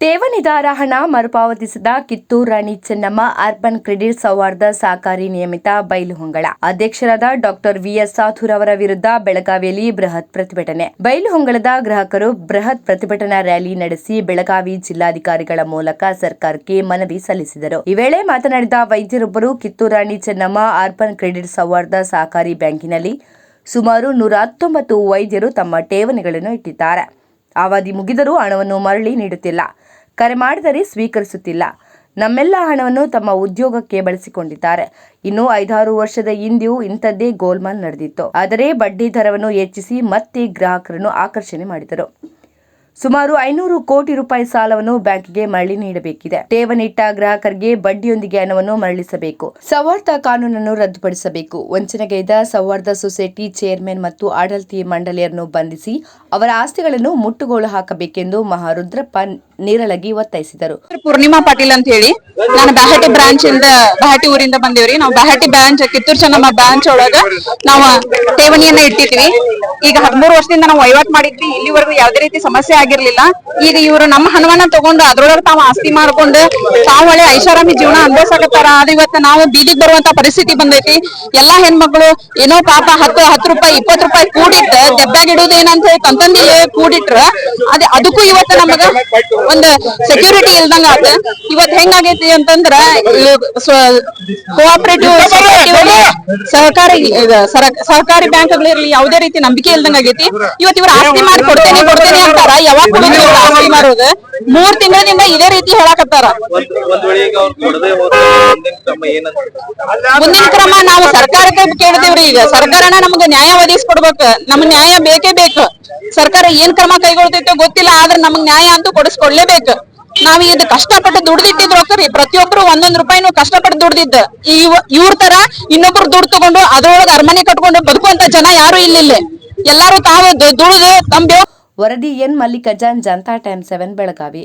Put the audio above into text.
ಠೇವಣಿದಾರ ಹಣ ಮರುಪಾವತಿಸಿದ Kittur Rani Chennamma urban credit ಸೌಹಾರ್ದ ಸಹಕಾರಿ ನಿಯಮಿತ ಬೈಲುಹೊಂಗಳ ಅಧ್ಯಕ್ಷರಾದ ಡಾಕ್ಟರ್ ವಿಎಸ್ ಸಾಥೂರ್ ಅವರ ವಿರುದ್ಧ ಬೆಳಗಾವಿಯಲ್ಲಿ ಬೃಹತ್ ಪ್ರತಿಭಟನೆ. ಬೈಲುಹೊಂಗಲದ ಗ್ರಾಹಕರು ಬೃಹತ್ ಪ್ರತಿಭಟನಾ ರ್ಯಾಲಿ ನಡೆಸಿ ಬೆಳಗಾವಿ ಜಿಲ್ಲಾಧಿಕಾರಿಗಳ ಮೂಲಕ ಸರ್ಕಾರಕ್ಕೆ ಮನವಿ ಸಲ್ಲಿಸಿದರು. ಈ ವೇಳೆ ಮಾತನಾಡಿದ ವೈದ್ಯರೊಬ್ಬರು ಕಿತ್ತೂರು ರಾಣಿ ಚೆನ್ನಮ್ಮ ಅರ್ಬನ್ ಕ್ರೆಡಿಟ್ ಸೌಹಾರ್ದ ಸಹಕಾರಿ ಬ್ಯಾಂಕಿನಲ್ಲಿ ಸುಮಾರು ನೂರ ಹತ್ತೊಂಬತ್ತು ವೈದ್ಯರು ತಮ್ಮ ಠೇವಣಿಗಳನ್ನು ಇಟ್ಟಿದ್ದಾರೆ. ಅವಧಿ ಮುಗಿದರೂ ಹಣವನ್ನು ಮರಳಿ ನೀಡುತ್ತಿಲ್ಲ. ಕರೆ ಮಾಡಿದರೆ ಸ್ವೀಕರಿಸುತ್ತಿಲ್ಲ. ನಮ್ಮೆಲ್ಲ ಹಣವನ್ನು ತಮ್ಮ ಉದ್ಯೋಗಕ್ಕೆ ಬಳಸಿಕೊಂಡಿದ್ದಾರೆ. ಇನ್ನು ಐದಾರು ವರ್ಷದ ಹಿಂದೆಯೂ ಇಂಥದ್ದೇ ಗೋಲ್ಮಾಲ್ ನಡೆದಿತ್ತು. ಆದರೆ ಬಡ್ಡಿ ದರವನ್ನು ಹೆಚ್ಚಿಸಿ ಮತ್ತೆ ಗ್ರಾಹಕರನ್ನು ಆಕರ್ಷಣೆ ಮಾಡಿದರು. ಸುಮಾರು ಐನೂರು ಕೋಟಿ ರೂಪಾಯಿ ಸಾಲವನ್ನು ಬ್ಯಾಂಕ್ಗೆ ಮರಳಿ ನೀಡಬೇಕಿದೆ. ಠೇವಣಿಟ್ಟ ಗ್ರಾಹಕರಿಗೆ ಬಡ್ಡಿಯೊಂದಿಗೆ ಹಣವನ್ನು ಮರಳಿಸಬೇಕು. ಸೌಹಾರ್ದ ಕಾನೂನನ್ನು ರದ್ದುಪಡಿಸಬೇಕು. ವಂಚನೆಗೈದ ಸೌಹಾರ್ದ ಸೊಸೈಟಿ ಚೇರ್ಮನ್ ಮತ್ತು ಆಡಳಿತ ಮಂಡಳಿಯರನ್ನು ಬಂಧಿಸಿ ಅವರ ಆಸ್ತಿಗಳನ್ನು ಮುಟ್ಟುಗೋಲು ಹಾಕಬೇಕೆಂದು ಮಹಾರುದ್ರಪ್ಪ ನೀರಳಗಿ ಒತ್ತಾಯಿಸಿದರು. ಪೂರ್ಣಿಮಾ ಪಾಟೀಲ್ ಅಂತ ಹೇಳಿ. ನಾನು ಬ್ಯಾಹಟಿ ಬ್ರಾಂಚ್ ಇಂದ ಬ್ಯಾಹಟಿ ಊರಿಂದ ಬಂದೇವ್ರಿ. ನಾವು ಬ್ಯಾಹಟಿ ಬ್ರಾಂಚ್, ಕಿತ್ತೂರು ಚೆನ್ನಮ್ಮ ಬ್ರಾಂಚ್ ಒಳಗ ನಾವು ಠೇವಣಿಯನ್ನ ಇಟ್ಟಿದ್ವಿ. ಈಗ ಹದಿಮೂರು ವರ್ಷದಿಂದ ನಾವು ವಹಿವಾಟ್ ಮಾಡಿದ್ವಿ. ಇಲ್ಲಿವರೆಗೂ ಯಾವ್ದೇ ರೀತಿ ಸಮಸ್ಯೆ ಆಗಿರ್ಲಿಲ್ಲ. ಈಗ ಇವರು ನಮ್ಮ ಹಣವನ್ನ ತಗೊಂಡು ಅದ್ರೊಳಗೆ ತಾವು ಆಸ್ತಿ ಮಾಡ್ಕೊಂಡು ತಾವು ಒಳ್ಳೆ ಐಷಾರಾಮಿ ಜೀವನ ಅನುಭವಿಸಾಕತ್ತಾರ ಅದು ಇವತ್ತು ನಾವು ಬೀದಿಗೆ ಬರುವಂತ ಪರಿಸ್ಥಿತಿ ಬಂದೈತಿ. ಎಲ್ಲಾ ಹೆಣ್ಮಕ್ಳು ಏನೋ ಪಾಪ ಹತ್ತು ಹತ್ತು ರೂಪಾಯಿ ಇಪ್ಪತ್ತು ರೂಪಾಯಿ ಕೂಡಿಟ್ಟ ದೆಬ್ಬಾಗಿಡೋದು ಏನಂತ ಹೇಳಿ ತಂತಂದಿ ಕೂಡಿಟ್ರ ಅದ ಅದಕ್ಕೂ ಇವತ್ತು ನಮಗ ಒಂದು ಸೆಕ್ಯೂರಿಟಿ ಇಲ್ದಂಗ ಆತ. ಇವತ್ ಹೆಂಗಾಗೈತಿ ಅಂತಂದ್ರ ಕೋಆಪರೇಟಿವ್ ಸಹಕಾರಿ ಸಹಕಾರಿ ಬ್ಯಾಂಕ್ಗಳಿರ್ಲಿ ಯಾವುದೇ ರೀತಿ ನಂಬಿಕೆ ಇಲ್ದಂಗ ಆಗೈತಿ. ಇವತ್ ಇವ್ರ ಆಸ್ತಿ ಮಾಡಿ ಕೊಡ್ತೇನೆ ಕೊಡ್ತೇನೆ ಅಂತಾರ. ಯಾವಾಗ ಕೊಡೋದು ಇವ್ರ ಆಸ್ತಿ ಮಾಡೋದ? ಮೂರ್ ತಿಂಗಳಿಂದ ಇದೇ ರೀತಿ ಹೇಳಾಕತ್ತಾರ. ಮುಂದಿನ ಕ್ರಮ ನಾವು ಸರ್ಕಾರಕ್ಕೆ ಕೇಳ್ತೇವ್ರಿ ಈಗ. ಸರ್ಕಾರನ ನಮ್ಗ ನ್ಯಾಯ ಒದಗಿಸ್ಕೊಡ್ಬೇಕು. ನಮ್ ನ್ಯಾಯ ಬೇಕೇ ಬೇಕು. ಸರ್ಕಾರ ಏನ್ ಕ್ರಮ ಕೈಗೊಳ್ತೈತೋ ಗೊತ್ತಿಲ್ಲ ಆದ್ರೆ ನಮ್ಗ್ ನ್ಯಾಯ ಅಂತೂ ಕೊಡಿಸ್ಕೊಡ್ಲೇಬೇಕು. ನಾವ್ ಇದು ಕಷ್ಟಪಟ್ಟು ದುಡ್ದಿಟ್ಟಿದ್ ರೊಕ್ಕ ರೀ ಪ್ರತಿಯೊಬ್ರು ಒಂದೊಂದ್ ರೂಪಾಯಿನೂ ಕಷ್ಟಪಟ್ಟು ದುಡ್ದಿದ್ದ. ಇವ್ ಇವ್ರ ತರ ಇನ್ನೊಬ್ರು ದುಡ್ಡು ತಗೊಂಡು ಅದ್ರೊಳಗ ಅರಮನೆ ಕಟ್ಕೊಂಡು ಬದುಕುವಂತ ಜನ ಯಾರು ಇಲ್ಲ ಎಲ್ಲಾರು ತಾವು ದುಡಿದು ತಮ್ಮ ವರದಿ N Mallikarjun Janata time seven Belagavi.